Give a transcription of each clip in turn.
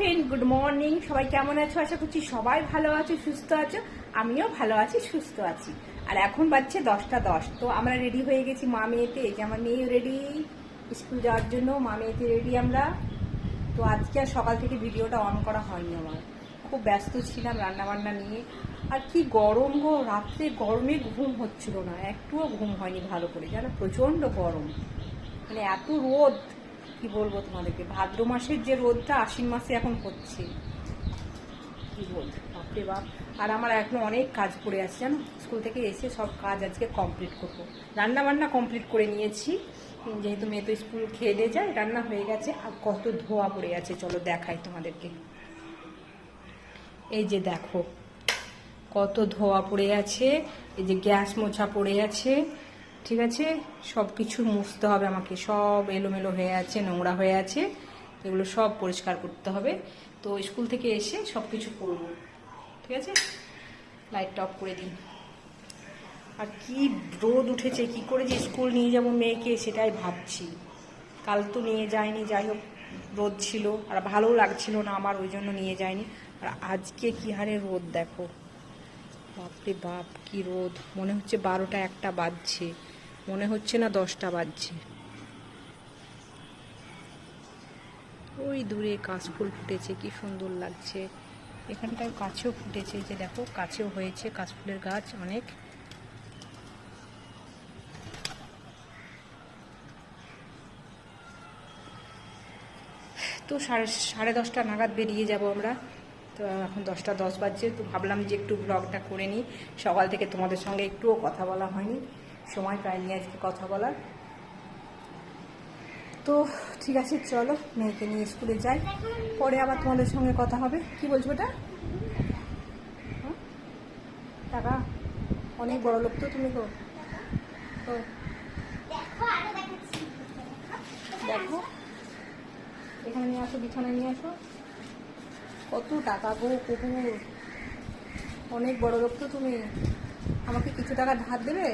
Friend good morning সবাই কেমন আছো? আশা করছি সবাই ভালো আছো, সুস্থ আছো। আমিও ভালো আছি, সুস্থ আছি। আর এখন বাজছে দশটা দশ। তো আমরা রেডি হয়ে গেছি মা মেয়েতে। যে আমার মেয়ে রেডি স্কুল যাওয়ার জন্য মা মেয়েতে রেডি আমরা। তো আজকে আর সকাল থেকে ভিডিওটা অন করা হয়নি আমার। খুব ব্যস্ত ছিলাম রান্নাবান্না নিয়ে। আর কি গরম গো, রাত্রে গরমে ঘুম হচ্ছিল না। একটুও ঘুম হয়নি ভালো করে। জানো, প্রচণ্ড গরম। মানে এত রোদ। কি বলব তোমাদেরকে? ভাদ্র মাসের যে রোদটা আশ্বিন মাসে এখন হচ্ছে। কি রোদ বাপরে বাপ। আর আমার এখন অনেক কাজ পড়ে আছে, জানো? স্কুল থেকে এসে সব কাজ আজকে কমপ্লিট করব। রান্না বান্না কমপ্লিট করে নিয়েছি। যেহেতু মেয়ে তো স্কুল খেয়ে যায়, রান্না হয়ে গেছে। আর কত ধোয়া পড়ে আছে, চলো দেখাই তোমাদেরকে। এই যে দেখো, কত ধোয়া পড়ে আছে, এই যে গ্যাস মোছা পড়ে আছে। ঠিক আছে? সব কিছু মুছতে হবে আমাকে। সব এলোমেলো হয়ে আছে, নোংরা হয়ে আছে। এগুলো সব পরিষ্কার করতে হবে। তো স্কুল থেকে এসে সব কিছু করব। ঠিক আছে? লাইটটা অফ করে দিন আর কি রোদ উঠেছে, কি করে যে স্কুল নিয়ে যাব মেয়েকে সেটাই ভাবছি। কাল তো নিয়ে যায়নি, যাই হোক, রোদ ছিল। আর ভালো লাগছিল না আমার, ওই জন্য নিয়ে যায়নি। আর আজকে কি হারে রোদ দেখো। বাপরে বাপ, কি রোদ। মনে হচ্ছে বারোটা একটা বাজছে। মনে হচ্ছে না দশটা বাজছে। ওই দূরে কাশফুল ফুটেছে, কি সুন্দর লাগছে। এখানটায় কাছেও ফুটেছে যে দেখো কাছেও হয়েছে, কাশফুলের গাছ অনেক। তো সাড়ে সাড়ে দশটা নাগাদ বেরিয়ে যাব আমরা। তো এখন দশটা দশ বাজছে, তো ভাবলাম যে একটু ব্লগটা করে নিই। সকাল থেকে তোমাদের সঙ্গে একটুও কথা বলা হয়নি। সময় পাইনি আজকে কথা বলার। তো ঠিক আছে চলো মেয়েকে নিয়ে স্কুলে যাই। পরে আবার তোমাদের সঙ্গে কথা হবে। কি বলছো ওটা? টাকা? অনেক বড় লোক তো তুমি গো। তো দেখো। এখানে নিয়ে আসো বিছানায় নিয়ে আসো। কত টাকা গো কুকুর। অনেক বড় লোক তো তুমি। আমাকে কিছু টাকা ধার দেবে?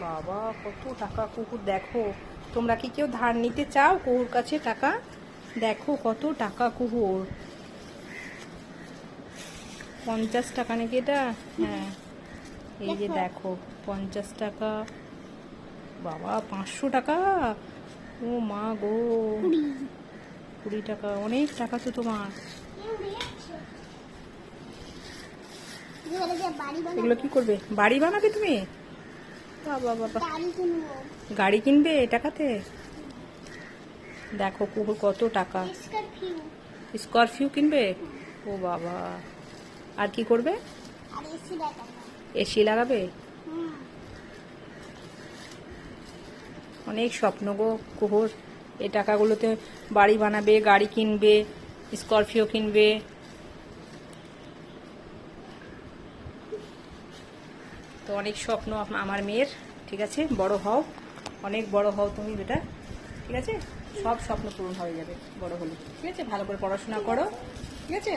বাবা কত টাকা কুকুর দেখো। তোমরা কি কেউ ধার নিতে চাও? কুকুর কাছে টাকা? দেখো কত টাকা কুকুর। পঞ্চাশ টাকা নাকি এটা? হ্যাঁ। এই যে দেখো পঞ্চাশ টাকা। বাবা পাঁচশো টাকা? ও মা গো। কুড়ি। টাকা অনেক টাকা তো তোমার। এগুলো কি করবে? বাড়ি বানাবে তুমি? বাবা বাবা। গাড়ি কিনবে। টাকাতে? দেখো কুকুর কত টাকা। স্করপিও। কিনবে? ও বাবা। আর কি করবে? এসি লাগাবে? অনেক স্বপ্ন গো কুকুর এই টাকাগুলোতে বাড়ি বানাবে, গাড়ি কিনবে, স্করপিও কিনবে। তো অনেক স্বপ্ন আমার মেয়ের, ঠিক আছে? বড় হও। অনেক বড় হও তুমি বেটা, ঠিক আছে? সব স্বপ্ন পূরণ হয়ে যাবে বড় হলে, ঠিক আছে? ভালো করে পড়াশোনা করো, ঠিক আছে?